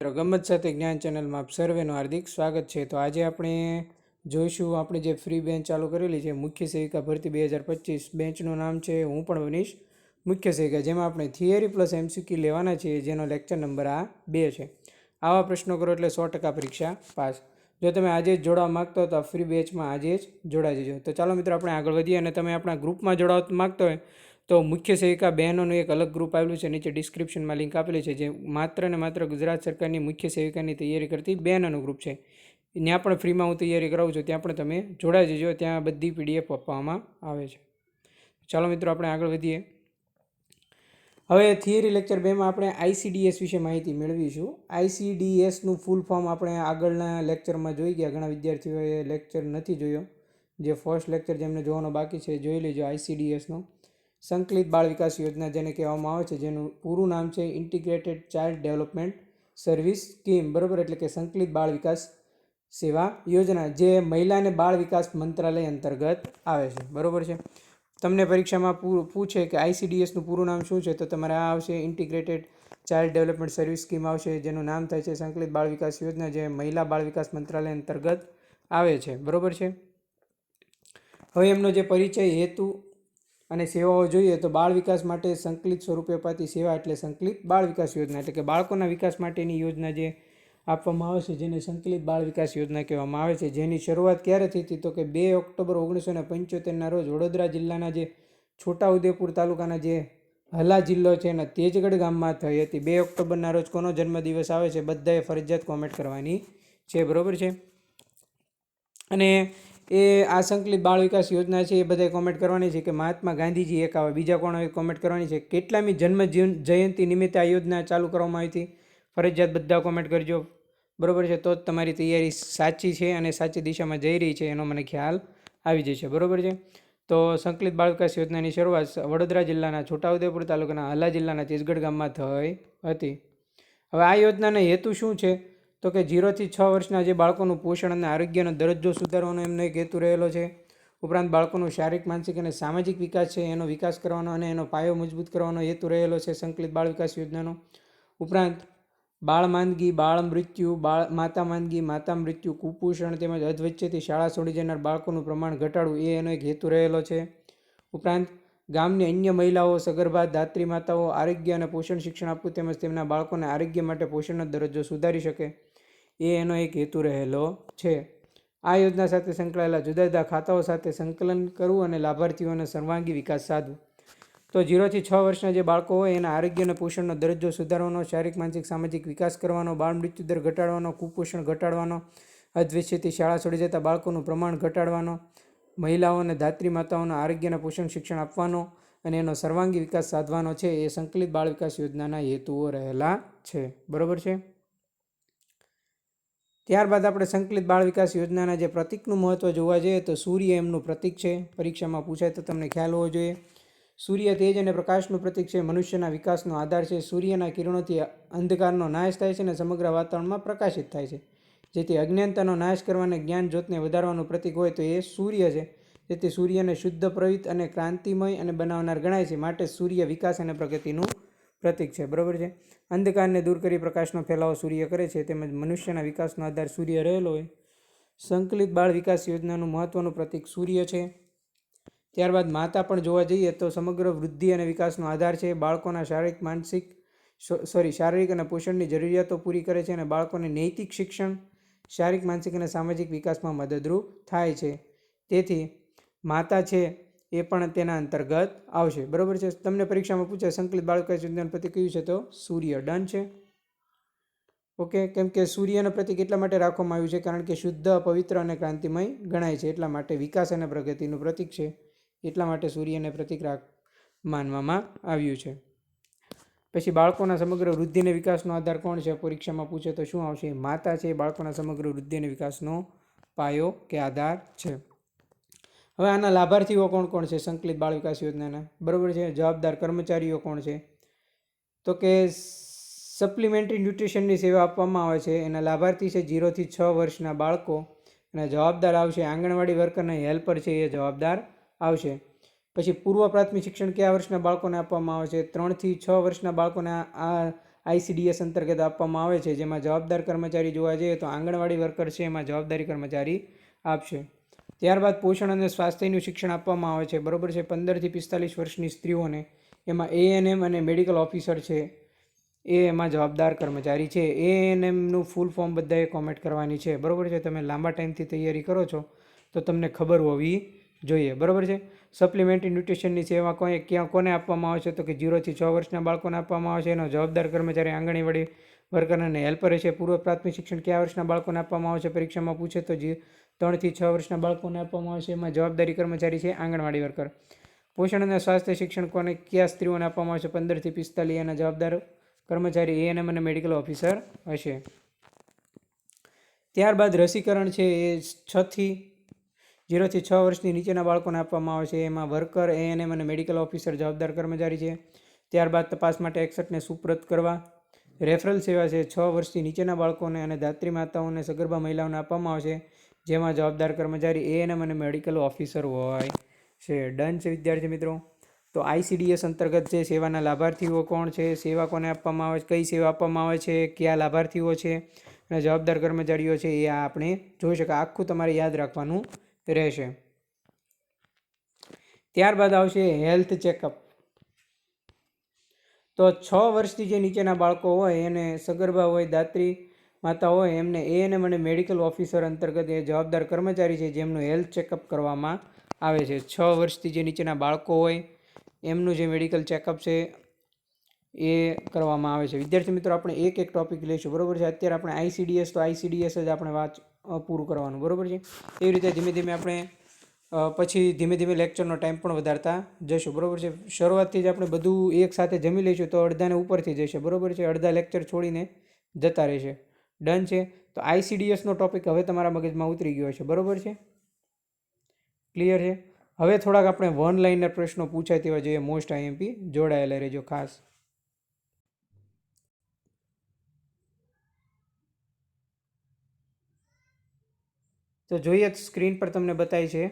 મિત્રો ગમત સાથે જ્ઞાન ચેનલમાં આપ સર્વેનું હાર્દિક સ્વાગત છે. તો આજે આપણે જોઈશું આપણે જે ફ્રી બેન્ચ ચાલુ કરેલી છે, મુખ્ય સેવિકા ભરતી બે હજાર પચીસ બેન્ચનું નામ છે, હું પણ બનીશ મુખ્ય સેવિકા, જેમાં આપણે થિયરી પ્લસ એમસીક્યુ લેવાના છીએ, જેનો લેક્ચર નંબર આ બે છે. આવા પ્રશ્નો કરો એટલે સો ટકા પરીક્ષા પાસ. જો તમે આજે જ જોડાવા માગતો હો તો આ ફ્રી બેચમાં આજે જ જોડાઈ જજો. તો ચાલો મિત્રો, આપણે આગળ વધીએ અને તમે આપણા ગ્રુપમાં જોડાવા માગતો હોય તો મુખ્ય સેવિકા બહેનોનું એક અલગ ગ્રુપ આવેલું છે, નીચે ડિસ્ક્રિપ્શનમાં લિંક આપેલી છે, જે માત્ર ને માત્ર ગુજરાત સરકારની મુખ્ય સેવિકાની તૈયારી કરતી બહેનોનું ગ્રુપ છે. ત્યાં પણ ફ્રીમાં હું તૈયારી કરાવું છું, ત્યાં પણ તમે જોડાઈ જજો, ત્યાં બધી પીડીએફ આપવામાં આવે છે. ચાલો મિત્રો, આપણે આગળ વધીએ. હવે થિયરી લેક્ચર બેમાં આપણે આઈસીડીએસ વિશે માહિતી મેળવીશું. આઈસીડીએસનું ફૂલ ફોર્મ આપણે આગળના લેક્ચરમાં જોઈ ગયા. ઘણા વિદ્યાર્થીઓએ લેક્ચર નથી જોયો. જે ફર્સ્ટ લેક્ચર જેમને જોવાનો બાકી છે, જોઈ લેજો આઈસીડીએસનો સંકલિત બાળ વિકાસ યોજના જેને કહેવામાં આવે છે, જેનું પૂરું નામ છે integrated child development service scheme બરાબર? એટલે કે સંકલિત બાળ વિકાસ સેવા યોજના, જે મહિલા અને બાળ વિકાસ મંત્રાલય અંતર્ગત આવે છે. બરાબર છે? તમને પરીક્ષામાં પૂછે કે આઈસીડીએસનું પૂરું નામ શું છે, તો તમારે આ આવશે. Integrated child development service scheme આવશે, જેનું નામ થાય છે સંકલિત બાળ વિકાસ યોજના, જે મહિલા બાળ વિકાસ મંત્રાલય અંતર્ગત આવે છે. બરાબર છે? હવે એમનો જે પરિચય હેતુ અને સેવાઓ જોઈએ તો બાળ વિકાસ માટે સંકલિત સ્વરૂપે અપાતી સેવા એટલે સંકલિત બાળ વિકાસ યોજના એટલે કે બાળકોના વિકાસ માટેની યોજના જે આપવામાં આવે છે, જેને સંકલિત બાળ વિકાસ યોજના કહેવામાં આવે છે. જેની શરૂઆત ક્યારે થઈ હતી તો કે બે ઓક્ટોબર ઓગણીસો ને પંચોતેરના રોજ વડોદરા જિલ્લાના જે છોટાઉદેપુર તાલુકાના જે હલા જિલ્લો છે એના તેજગઢ ગામમાં થઈ હતી. બે ઓક્ટોબરના રોજ કોનો જન્મદિવસ આવે છે, બધાએ ફરજિયાત કોમેન્ટ કરવાની છે. બરાબર છે? અને એ આ સંકલિત બાળ વિકાસ યોજના છે, એ બધાએ કોમેન્ટ કરવાની છે કે મહાત્મા ગાંધીજી એક આવે બીજા કોણ કોમેન્ટ કરવાની છે? કેટલામી જન્મ જયં- જયંતિ નિમિત્તે આ યોજના ચાલુ કરવામાં આવી હતી? ફરજિયાત બધા કોમેન્ટ કરજો. બરોબર છે? તો જ તમારી તૈયારી સાચી છે અને સાચી દિશામાં જઈ રહી છે એનો મને ખ્યાલ આવી જશે. બરોબર છે? તો સંકલિત બાળ વિકાસ યોજનાની શરૂઆત વડોદરા જિલ્લાના છોટાઉદેપુર તાલુકાના હાલા જિલ્લાના તેજગઢ ગામમાં થઈ હતી. હવે આ યોજનાનો હેતુ શું છે? તો કે ઝીરોથી છ વર્ષના જે બાળકોનું પોષણ અને આરોગ્યનો દરજ્જો સુધારવાનો એમનો એક હેતુ રહેલો છે. ઉપરાંત બાળકોનું શારીરિક, માનસિક અને સામાજિક વિકાસ છે, એનો વિકાસ કરવાનો અને એનો પાયો મજબૂત કરવાનો હેતુ રહેલો છે સંકલિત બાળ વિકાસ યોજનાનો. ઉપરાંત બાળ માંદગી, બાળ મૃત્યુ, બાળ માતા માંદગી, માતા મૃત્યુ, કુપોષણ તેમજ અધવચ્ચેથી શાળા છોડી જનાર બાળકોનું પ્રમાણ ઘટાડવું એ એનો એક હેતુ રહેલો છે. ઉપરાંત ગામની અન્ય મહિલાઓ, સગર્ભા, ધાત્રી માતાઓ આરોગ્ય અને પોષણ શિક્ષણ આપવું તેમજ તેમના બાળકોને આરોગ્ય માટે પોષણનો દરજ્જો સુધારી શકે. એ એનો એક હેતુ રહેલો છે. આ યોજના સાથે સંકળાયેલા જુદા જુદા ખાતાઓ સાથે સંકલન કરવું અને લાભાર્થીઓનો સર્વાંગી વિકાસ સાધવું. તો જીરોથી છ વર્ષના જે બાળકો હોય, એના આરોગ્ય અને પોષણનો દરજ્જો સુધારવાનો, શારીરિક, માનસિક, સામાજિક વિકાસ કરવાનો, બાળ મૃત્યુ દર ઘટાડવાનો, કુપોષણ ઘટાડવાનો અધવિષ્યથી શાળા છોડી જતા બાળકોનું પ્રમાણ ઘટાડવાનો, મહિલાઓ અને ધાત્રી માતાઓના આરોગ્ય અને પોષણ શિક્ષણ આપવાનો અને એનો સર્વાંગી વિકાસ સાધવાનો છે, એ સંકલિત બાળ વિકાસ યોજનાના હેતુઓ રહેલા છે. બરોબર છે? ત્યારબાદ આપણે સંકલિત બાળ વિકાસ યોજનાના જે પ્રતિકનું મહત્ત્વ જોવા જઈએ તો સૂર્ય એમનું પ્રતિક છે. પરીક્ષામાં પૂછાય તો તમને ખ્યાલ હોવો જોઈએ. સૂર્ય તેજ અને પ્રકાશનું પ્રતિક છે. મનુષ્યના વિકાસનો આધાર છે. સૂર્યના કિરણોથી અંધકારનો નાશ થાય છે અને સમગ્ર વાતાવરણમાં પ્રકાશિત થાય છે. જેથી અજ્ઞાનતાનો નાશ કરવાને જ્ઞાન જ્યોતને વધારવાનું પ્રતિક હોય તો એ સૂર્ય છે. તેથી સૂર્યને શુદ્ધ, પ્રવિત અને ક્રાંતિમય અને બનાવનાર ગણાય છે. માટે સૂર્ય વિકાસ અને પ્રગતિનું પ્રતીક છે, બરાબર છે? અંધકારને દૂર કરી પ્રકાશનો ફેલાવો સૂર્ય કરે છે, તેમજ મનુષ્યના વિકાસનો આધાર સૂર્ય રહેલો હોય. સંકલિત બાળ વિકાસ યોજનાનું મહત્ત્વનું પ્રતીક સૂર્ય છે. ત્યારબાદ માતા પણ જોવા જઈએ તો સમગ્ર વૃદ્ધિ અને વિકાસનો આધાર છે. બાળકોના શારીરિક, માનસિક સોરી, શારીરિક અને પોષણની જરૂરિયાતો પૂરી કરે છે અને બાળકોને નૈતિક શિક્ષણ, શારીરિક, માનસિક અને સામાજિક વિકાસમાં મદદરૂપ થાય છે. તેથી માતા છે એ પણ તેના અંતર્ગત આવશે. બરોબર છે? તમને પરીક્ષામાં પૂછે સંકલિત બાળ વિકાસ યોજનાનું કયું છે તો? સૂર્ય ડન છે. ઓકે? કેમ કે સૂર્યનો પ્રતિક એટલા માટે રાખવામાં આવ્યું છે? કારણ કે શુદ્ધ, પવિત્ર અને ક્રાંતિમય ગણાય છે. એટલા માટે વિકાસ અને પ્રગતિનું પ્રતિક છે. એટલા માટે સૂર્યને પ્રતિક રાખ, માનવામાં આવ્યું છે. પછી બાળકોના સમગ્ર વૃદ્ધિ અને વિકાસનો આધાર કોણ છે? પરીક્ષામાં પૂછે તો શું આવશે? માતા છે. એ બાળકોના સમગ્ર વૃદ્ધિ અને વિકાસનો પાયો કે આધાર છે. હવે આના લાભાર્થીઓ કોણ કોણ છે? સંકલિત બાળ વિકાસ યોજનાના. બરાબર છે? જવાબદાર કર્મચારીઓ કોણ છે? તો કે સપ્લિમેન્ટરી ન્યુટ્રિશનની સેવા આપવામાં આવે છે. એના લાભાર્થી છે જીરોથી છ વર્ષના બાળકો. અને જવાબદાર આવશે આંગણવાડી વર્કરના હેલ્પર છે, એ જવાબદાર આવશે. પછી પૂર્વ પ્રાથમિક શિક્ષણ કયા વર્ષના બાળકોને આપવામાં આવે છે? ત્રણથી છ વર્ષના બાળકોને આ આઈસીડીએસ અંતર્ગત આપવામાં આવે છે. જેમાં જવાબદાર કર્મચારી જોવા જઈએ તો આંગણવાડી વર્કર છે, એમાં જવાબદારી કર્મચારી આપશે. ત્યારબાદ પોષણ અને સ્વાસ્થ્યનું શિક્ષણ આપવામાં આવે છે. બરોબર છે? પંદરથી પિસ્તાલીસ વર્ષની સ્ત્રીઓને એમાં એએનએમ અને મેડિકલ ઓફિસર છે એ એમાં જવાબદાર કર્મચારી છે. એએનએમનું ફૂલ ફોર્મ બધાએ કોમેન્ટ કરવાની છે. બરાબર છે? તમે લાંબા ટાઈમથી તૈયારી કરો છો તો તમને ખબર હોવી જોઈએ. બરાબર છે? સપ્લિમેન્ટરી ન્યુટ્રિશનની સેવા કોઈ ક્યાં કોને આપવામાં આવે છે? તો કે જીરોથી છ વર્ષના બાળકોને આપવામાં આવે છે. એનો જવાબદાર કર્મચારી આંગણીવાડી વર્કર અને હેલ્પર છે. પૂર્વ પ્રાથમિક શિક્ષણ કયા વર્ષના બાળકોને આપવામાં આવે છે? પરીક્ષામાં પૂછે તો જે ત્રણથી છ વર્ષના બાળકોને આપવામાં આવશે એમાં જવાબદારી કર્મચારી છે, આંગણવાડી વર્કર. પોષણ અને સ્વાસ્થ્ય શિક્ષણ કોને કયા સ્ત્રીઓને આપવામાં આવશે પંદરથી પિસ્તાલીસ એના જવાબદાર કર્મચારી એએનએમ અને મેડિકલ ઓફિસર હશે. ત્યારબાદ રસીકરણ છે, એ છથી જીરોથી છ વર્ષની નીચેના બાળકોને આપવામાં આવશે એમાં વર્કર એએનએમ અને મેડિકલ ઓફિસર જવાબદાર કર્મચારી છે. ત્યારબાદ તપાસ માટે એકસઠને સુપ્રત કરવા. રેફરલ સેવા છે, છ વર્ષથી નીચેના બાળકોને અને દાત્રી માતાઓને સગર્ભા મહિલાઓને આપવામાં આવશે જેમાં જવાબદાર કર્મચારી એ અને મેડિકલ ઓફિસર હોય છે. ડન છે, વિદ્યાર્થી મિત્રો. તો આઈસીડીએસ અંતર્ગત જે સેવાના લાભાર્થીઓ કોણ છે, સેવા કોને આપવામાં આવે છે, કઈ સેવા આપવામાં આવે છે, કયા લાભાર્થીઓ છે, અને જવાબદાર કર્મચારીઓ છે, એ આપણે જોઈ શકાય. આખું તમારે યાદ રાખવાનું રહેશે. ત્યારબાદ આવશે હેલ્થ ચેકઅપ. તો છ વર્ષથી જે નીચેના બાળકો હોય એને સગર્ભા હોય, દાત્રી માતા હોય એમને એએનએમ અને મેડિકલ ઓફિસર અંતર્ગત એ જવાબદાર કર્મચારી છે, જેમનું હેલ્થ ચેકઅપ કરવામાં આવે છે. છ વર્ષથી જે નીચેના બાળકો હોય, એમનું જે મેડિકલ ચેકઅપ છે, એ કરવામાં આવે છે. વિદ્યાર્થી મિત્રો, આપણે એક એક ટોપિક લઈશું, બરોબર છે? અત્યારે આપણે આઈસીડીએસ તો આઈસીડીએસ જ આપણે વાંચ પૂરું કરવાનું, બરાબર છે? એવી રીતે ધીમે ધીમે આપણે પછી ધીમે ધીમે લેક્ચરનો ટાઈમ પણ વધારતા જશું બરાબર છે? શરૂઆતથી જ આપણે બધું એક સાથે જમી લઈશું, તો અડધાને ઉપરથી જશે બરોબર છે? અડધા લેક્ચર છોડીને જતા રહેશે. ડન છે? તો આઈસીડીએસનો ટોપિક હવે તમારા મગજમાં ઉતરી ગયો છે બરોબર છે? ક્લિયર છે? હવે થોડાક આપણે વન લાઇનર પ્રશ્નો પૂછાય તેવા જોઈએ મોસ્ટ આઈએમપી જોડાયેલા રહેજો ખાસ. તો જોઈએ સ્ક્રીન પર તમને બતાય છે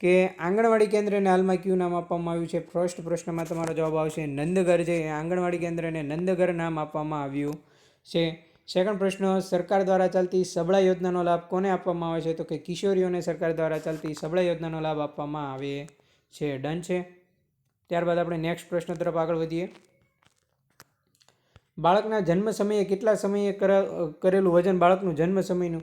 કે આંગણવાડી કેન્દ્રને હાલમાં કયું નામ આપવામાં આવ્યું છે? ફર્સ્ટ પ્રશ્નમાં તમારો જવાબ આવશે નંદઘર છે. આંગણવાડી કેન્દ્રને નંદઘર નામ આપવામાં આવ્યું. છે. સેકન્ડ પ્રશ્ન, સરકાર દ્વારા ચાલતી સબળા યોજનાનો લાભ કોને આપવામાં આવે છે? તો કે કિશોરીઓને સરકાર દ્વારા ચાલતી સબળા યોજનાનો લાભ આપવામાં આવે છે. ડન છે. ત્યારબાદ આપણે નેક્સ્ટ પ્રશ્ન તરફ આગળ વધીએ. બાળકના જન્મ સમયે કેટલા સમયે કરા- કરેલું વજન બાળકનું જન્મ સમયનું?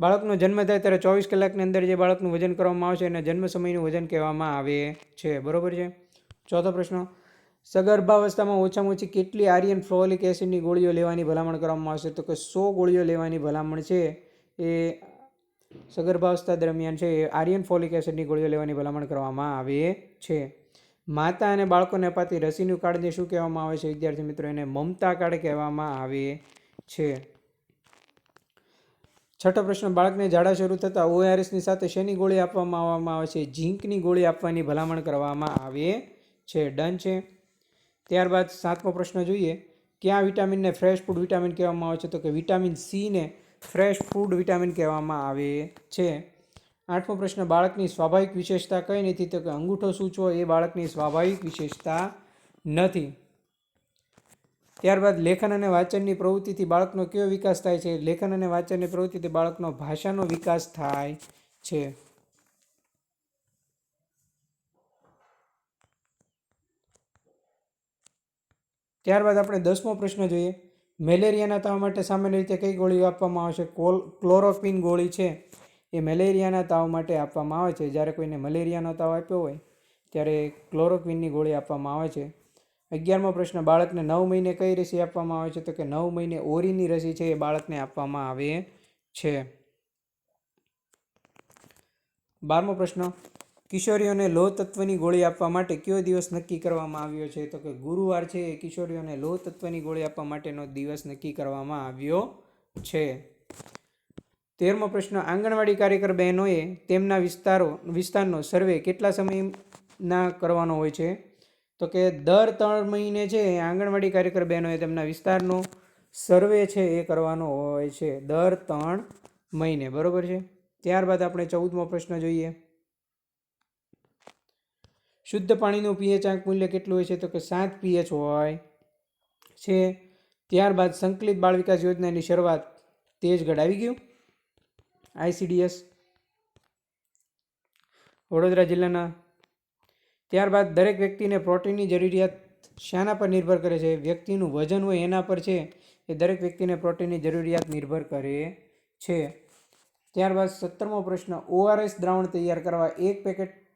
બાળકનો જન્મ થાય ત્યારે ચોવીસ કલાકની અંદર જે બાળકનું વજન કરવામાં આવે છે એને જન્મ સમયનું વજન કહેવામાં આવે છે. બરોબર છે? ચોથો પ્રશ્ન સગર્ભાવસ્થામાં ઓછામાં ઓછી કેટલી આર્યન ફ્લોલિક એસિડની ગોળીઓ લેવાની ભલામણ કરવામાં આવશે? તો કે સો ગોળીઓ લેવાની ભલામણ છે એ સગર્ભાવસ્થા દરમિયાન છે, એ આર્યન ફોલિક એસિડની ગોળીઓ લેવાની ભલામણ કરવામાં આવે છે. માતા અને બાળકોને અપાતી રસીનું કાર્ડને શું કહેવામાં આવે છે? વિદ્યાર્થી મિત્રો, એને મમતા કાર્ડ કહેવામાં આવે છે. છઠ્ઠો પ્રશ્ન, બાળકને ઝાડા શરૂ થતાં ઓઆરએસની સાથે શેની ગોળી આપવામાં આવવામાં આવે છે? ઝીંકની ગોળી આપવાની ભલામણ કરવામાં આવે છે. ડન છે? ત્યારબાદ સાતમો પ્રશ્ન જોઈએ, ક્યાં વિટામિનને ફ્રેશ ફૂડ વિટામિન કહેવામાં આવે છે? તો કે વિટામિન સીને ફ્રેશ ફૂડ વિટામિન કહેવામાં આવે છે. આઠમો પ્રશ્ન, બાળકની સ્વાભાવિક વિશેષતા કઈ નથી? તો કે અંગૂઠો સૂચવો, એ બાળકની સ્વાભાવિક વિશેષતા નથી. ત્યારબાદ, લેખન અને વાંચનની પ્રવૃત્તિથી બાળકનો કયો વિકાસ થાય છે? લેખન અને વાંચનની પ્રવૃત્તિથી બાળકનો ભાષાનો વિકાસ થાય છે. ત્યારબાદ આપણે દસમો પ્રશ્ન જોઈએ. મેલેરિયાના તાવ માટે સામાન્ય રીતે કઈ ગોળીઓ આપવામાં આવે છે? કોલ ક્લોરોપિન ગોળી છે. એ મેલેરિયાના તાવ માટે આપવામાં આવે છે. જ્યારે કોઈને મલેરિયાનો તાવ આપ્યો હોય, ત્યારે ક્લોરોક્વિનની ગોળી આપવામાં આવે છે. અગિયારમો પ્રશ્ન, બાળકને નવ મહિને કઈ રસી આપવામાં આવે છે? તો કે નવ મહિને ઓરીની રસી છે એ બાળકને આપવામાં આવે છે. બારમો પ્રશ્ન કિશોરીઓને લોહ તત્વની ગોળી આપવા માટે કયો દિવસ નક્કી કરવામાં આવ્યો છે? તો કે ગુરુવાર છે એ કિશોરીઓને લોહ તત્વની ગોળી આપવા માટેનો દિવસ નક્કી કરવામાં આવ્યો છે. તેરમો પ્રશ્ન. આંગણવાડી કાર્યકર બહેનોએ તેમના વિસ્તારો, વિસ્તારનો સર્વે કેટલા સમયના કરવાનો હોય છે? તો કે દર ત્રણ મહિને છે આંગણવાડી કાર્યકર બહેનોએ તેમના વિસ્તારનો સર્વે છે એ કરવાનો હોય છે. દર ત્રણ મહિને. બરાબર છે? ત્યારબાદ આપણે ચૌદમો પ્રશ્ન જોઈએ. શુદ્ધ પાણીનું પીએચ આંક મૂલ્ય કેટલું હોય છે? તો કે સાત પીએચ હોય. છે. ત્યારબાદ સંકલિત બાળ વિકાસ યોજનાની શરૂઆત તેજગઢ આવી ગયું. આઈસીડીએસ વડોદરા જિલ્લાના. ત્યારબાદ દરેક વ્યક્તિને પ્રોટીનની જરૂરિયાત શાના પર નિર્ભર કરે છે? વ્યક્તિનું વજન હોય એના પર છે. એ દરેક વ્યક્તિને પ્રોટીનની જરૂરિયાત નિર્ભર કરે છે. ત્યારબાદ સત્તરમો પ્રશ્ન. ઓઆરએસ દ્રાવણ તૈયાર કરવા એક પેકેટ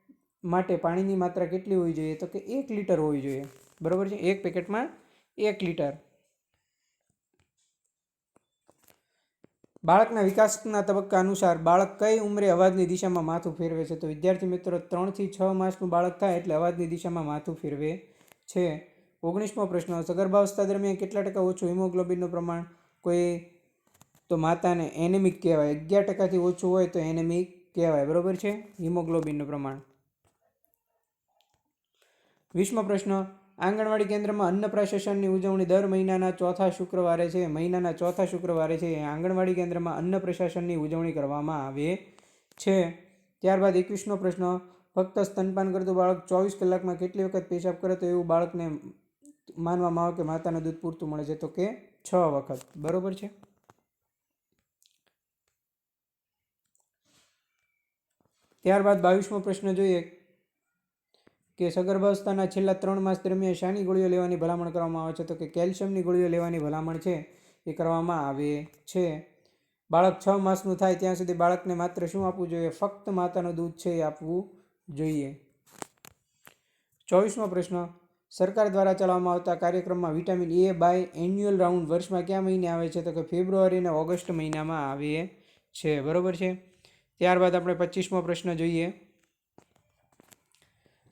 માટે પાણીની માત્રા કેટલી હોવી જોઈએ? તો કે એક લીટર હોવી જોઈએ. બરાબર છે? એક પેકેટમાં એક લીટર. બાળકના વિકાસના તબક્કા અનુસાર બાળક કઈ ઉંમરે અવાજની દિશામાં માથું ફેરવે છે? તો વિદ્યાર્થી મિત્રો, ત્રણથી છ માસનું બાળક થાય એટલે અવાજની દિશામાં માથું ફેરવે છે. ઓગણીસમો પ્રશ્ન, સગર્ભાવસ્થા દરમિયાન કેટલા ટકા ઓછું હિમોગ્લોબિનનું પ્રમાણ? કોઈ તો માતાને એનેમિક કહેવાય. અગિયાર ટકાથી ઓછું હોય તો એનેમિક કહેવાય. બરાબર છે? હિમોગ્લોબિનનું પ્રમાણ. વીસમો પ્રશ્ન. આંગણવાડી કેન્દ્રમાં અન્ન પ્રશાસનની ઉજવણી દર મહિનાના ચોથા શુક્રવારે છે. મહિનાના ચોથા શુક્રવારે છે. આંગણવાડી કેન્દ્રમાં અન્ન પ્રશાસનની ઉજવણી કરવામાં આવે છે. ત્યારબાદ એકવીસનો પ્રશ્ન. ફક્ત સ્તનપાન કરતું બાળક ચોવીસ કલાકમાં કેટલી વખત પેશાબ કરે તો એવું બાળકને માનવામાં આવે કે માતાનું દૂધ પૂરતું મળે છે તો કે છ વખત. બરોબર છે? ત્યારબાદ બાવીસમો પ્રશ્ન જોઈએ. કે સગર્ભાવસ્થાના છેલ્લા ત્રણ માસ દરમિયાન શાની ગોળીઓ લેવાની ભલામણ કરવામાં આવે છે તો કે કેલ્શિયમની ગોળીઓ લેવાની ભલામણ છે એ કરવામાં આવે છે. બાળક છ માસનું થાય ત્યાં સુધી બાળકને માત્ર શું આપવું જોઈએ? ફક્ત માતાનું દૂધ છે એ આપવું જોઈએ. ચોવીસમો પ્રશ્ન. સરકાર દ્વારા ચલાવવામાં આવતા કાર્યક્રમમાં vitamin A biannual round વર્ષમાં કયા મહિને આવે છે? તો કે ફેબ્રુઆરી અને ઓગસ્ટ મહિનામાં આવે છે. બરાબર છે? ત્યારબાદ આપણે પચીસમો પ્રશ્ન જોઈએ.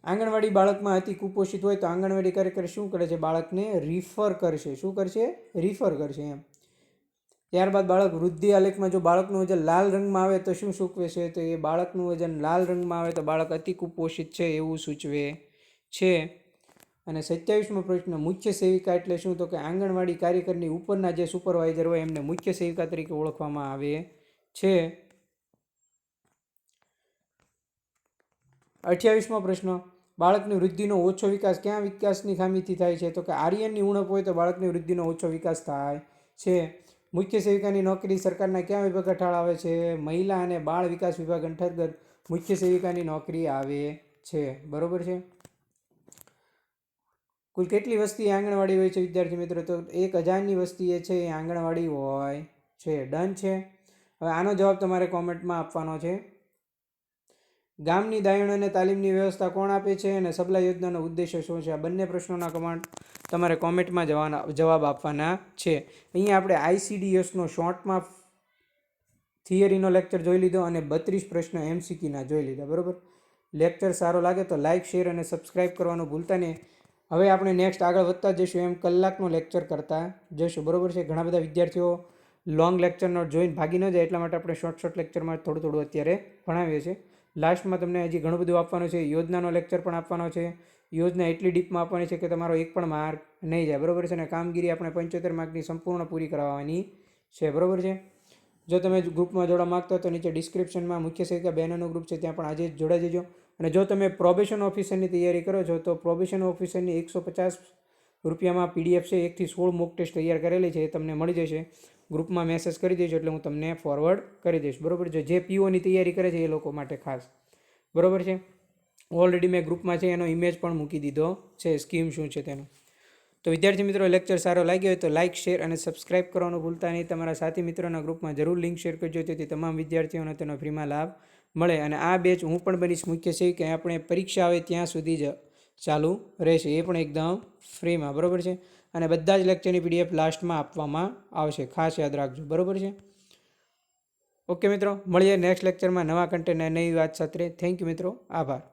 આંગણવાડી બાળકમાં અતિ કુપોષિત હોય તો આંગણવાડી કાર્યકર શું કરે છે? બાળકને રિફર કરશે. શું કરશે? રિફર કરશે એમ. ત્યારબાદ બાળક વૃદ્ધિ આલેખમાં જો બાળકનું વજન લાલ રંગમાં આવે તો શું સૂચવે છે? તો એ બાળકનું વજન લાલ રંગમાં આવે તો બાળક અતિ કુપોષિત છે એવું સૂચવે છે. અને સત્યાવીસમો પ્રશ્ન, મુખ્ય સેવિકા એટલે શું? તો કે આંગણવાડી કાર્યકરની ઉપરના જે સુપરવાઇઝર હોય એમને મુખ્ય સેવિકા તરીકે ઓળખવામાં આવે છે. અઠ્યાવીસમો પ્રશ્ન બાળકની વૃદ્ધિનો ઓછો વિકાસ ક્યાં વિકાસની ખામીથી થાય છે? તો કે આર્યનની ઉણપ હોય તો બાળકની વૃદ્ધિનો ઓછો વિકાસ થાય છે. મુખ્ય સેવિકાની નોકરી સરકારના ક્યાં વિભાગ હેઠળ આવે છે? મહિલા અને બાળ વિકાસ વિભાગ અંતર્ગત મુખ્ય સેવિકાની નોકરી આવે છે. બરોબર છે? કુલ કેટલી વસ્તી આંગણવાડી હોય છે વિદ્યાર્થી મિત્રો? તો એક હજારની વસ્તી એ છે, એ આંગણવાડી હોય છે. ડન છે? હવે આનો જવાબ તમારે કોમેન્ટમાં આપવાનો છે. ગામની દાયણોને તાલીમની વ્યવસ્થા કોણ આપે છે અને સબલા યોજનાનો ઉદ્દેશ્ય શું છે? આ બંને પ્રશ્નોના કમાન્ડ તમારે કોમેન્ટમાં જવાના, જવાબ આપવાના છે. અહીંયા આપણે આઈસીડીએસનો શોર્ટમાં થિયરીનો લેક્ચર જોઈ લીધો અને બત્રીસ પ્રશ્ન એમસીક્યુના જોઈ લીધા, બરાબર? લેક્ચર સારો લાગે તો લાઇક શેર અને સબસ્ક્રાઇબ કરવાનું ભૂલતા નહીં. હવે આપણે નેક્સ્ટ આગળ વધતા જઈશું, એમ કલાકનો લેક્ચર કરતા જઈશું, બરાબર છે? ઘણા બધા વિદ્યાર્થીઓ લોંગ લેક્ચરનો જોઈને ભાગી ન જાય, એટલા માટે આપણે શોર્ટ શોર્ટ લેક્ચરમાં થોડું થોડું અત્યારે ભણાવીએ છીએ. લાસ્ટમાં તમને હજી ઘણું બધું આપવાનું છે, યોજનાનો લેક્ચર પણ આપવાનો છે, યોજના એટલી ડીપમાં આપવાની છે કે તમારો એક પણ માર્ક નહીં જાય. બરાબર છે અને કામગીરી આપણે પંચોતેર માર્કની સંપૂર્ણ પૂરી કરાવવાની છે. બરાબર છે? જો તમે ગ્રુપમાં જોડા માગતા તો નીચે ડિસ્ક્રિપ્શનમાં મુખ્ય શિક્ષિકા બહેનોનું ગ્રુપ છે, ત્યાં પણ આજે જોડાઈ જજો. અને જો તમે પ્રોબેશન ઓફિસરની તૈયારી કરો છો, તો પ્રોબેશન ઓફિસરની એકસો પચાસ રૂપિયામાં પીડીએફ છે એકથી સોળ મોક ટેસ્ટ તૈયાર કરેલી છે, એ તમને મળી જશે. ગ્રુપમાં મેસેજ કરી દેજો એટલે હું તમને ફોરવર્ડ કરી દઈશ. બરાબર છે? જે પીઓની તૈયારી કરે છે એ લોકો માટે ખાસ. બરાબર છે? ઓલરેડી મેં ગ્રુપમાં છે, એનો ઇમેજ પણ મૂકી દીધો છે. સ્કીમ શું છે તેનો? તો વિદ્યાર્થી મિત્રો લેક્ચર સારો લાગ્યો હોય તો લાઇક શેર અને સબસ્ક્રાઇબ કરવાનું ભૂલતા નહીં. તમારા સાથી મિત્રોના ગ્રુપમાં જરૂર લિંક શેર કરજો તેથી તમામ વિદ્યાર્થીઓને તેનો ફ્રીમાં લાભ મળે. અને આ બેચ હું પણ બનીશ મુખ્ય છે કે આપણે પરીક્ષા આવે ત્યાં સુધી જ ચાલુ રહેશે. એ પણ એકદમ ફ્રીમાં બરાબર છે? અને બધા જ લેક્ચરની પીડીએફ લાસ્ટમાં આપવામાં આવશે. ખાસ યાદ રાખજો. બરાબર છે? ઓકે મિત્રો, મળીએ નેક્સ્ટ લેક્ચરમાં નવા કન્ટેન્ટ નવી વાત સાથે. થેન્ક યુ મિત્રો. આભાર.